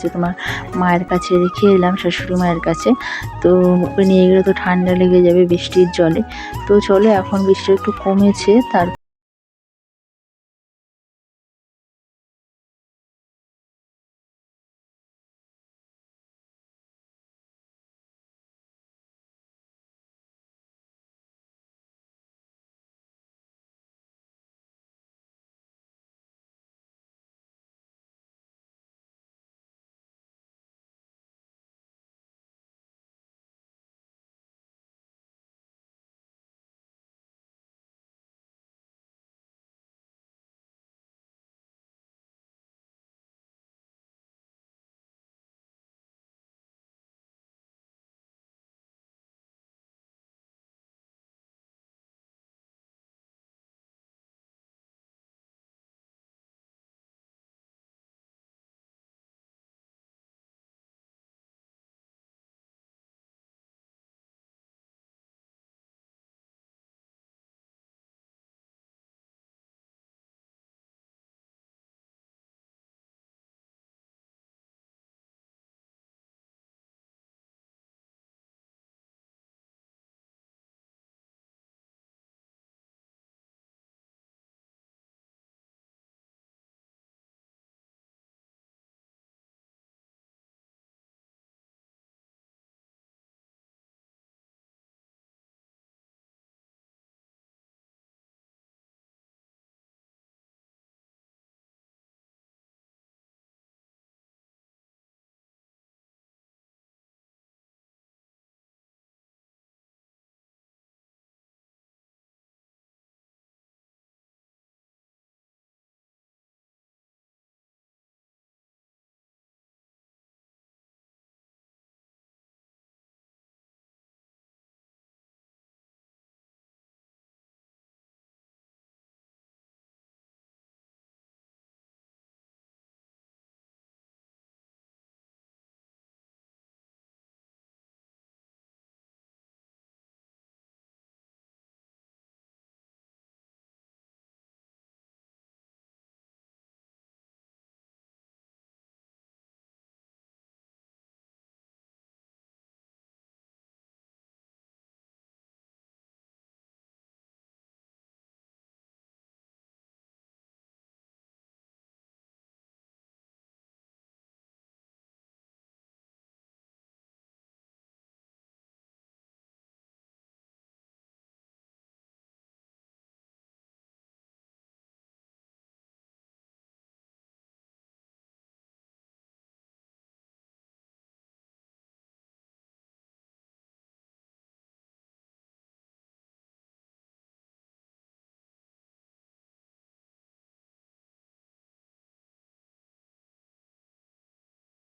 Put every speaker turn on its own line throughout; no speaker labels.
যে তোমার মায়ের কাছে রেখে এলাম, শাশুড়ি মায়ের কাছে। তো ওকে নিয়ে গেলে তো ঠান্ডা লেগে যাবে বৃষ্টির জলে। তো চলো, এখন বৃষ্টি একটু কমেছে তার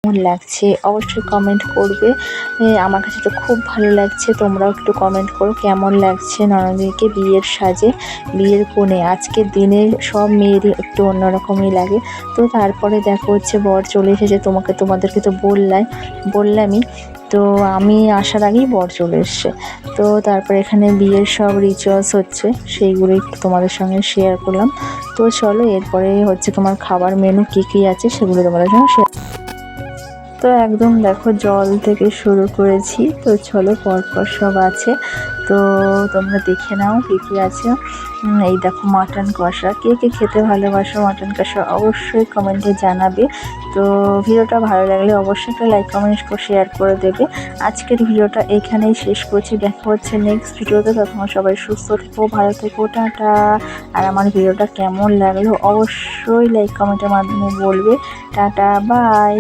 কেমন লাগছে অবশ্যই কমেন্ট করবে। আমার কাছে তো খুব ভালো লাগছে, তোমরাও একটু কমেন্ট করো কেমন লাগছে ননদীকে বিয়ের সাজে, বিয়ের কোণে। আজকের দিনে সব মেয়েরই একটু অন্যরকমই লাগে। তো তারপরে দেখো হচ্ছে বর চলে এসেছে, তোমাকে তোমাদেরকে তো বললাই, বললামই। তো আমি আসার আগেই বর চলে এসছে। তো তারপরে এখানে বিয়ের সব রিচুয়ালস হচ্ছে সেইগুলো একটু তোমাদের সঙ্গে শেয়ার করলাম। তো চলো, এরপরে হচ্ছে তোমার খাবার মেনু কী কী আছে সেগুলো তোমাদের সঙ্গে শেয়ার তো একদম দেখো জল থেকে শুরু করেছি। তো চলো পরপর সব আছে। তো তোমরা দেখে নাও কী কী আছে। এই দেখো মাটন কষা। কে কে খেতে ভালোবাসো মাটন কষা অবশ্যই কমেন্টে জানাবে। তো ভিডিওটা ভালো লাগলে অবশ্যই একটা লাইক কমেন্ট শেয়ার করে দেবে। আজকের ভিডিওটা এখানেই শেষ করছি। দেখা হচ্ছে নেক্সট ভিডিওতে। তখন সবাই সুস্থ থেকো, ভালো থেকো, টাটা। আর আমার ভিডিওটা কেমন লাগল অবশ্যই লাইক কমেন্টের মাধ্যমে বলবে। Tata bye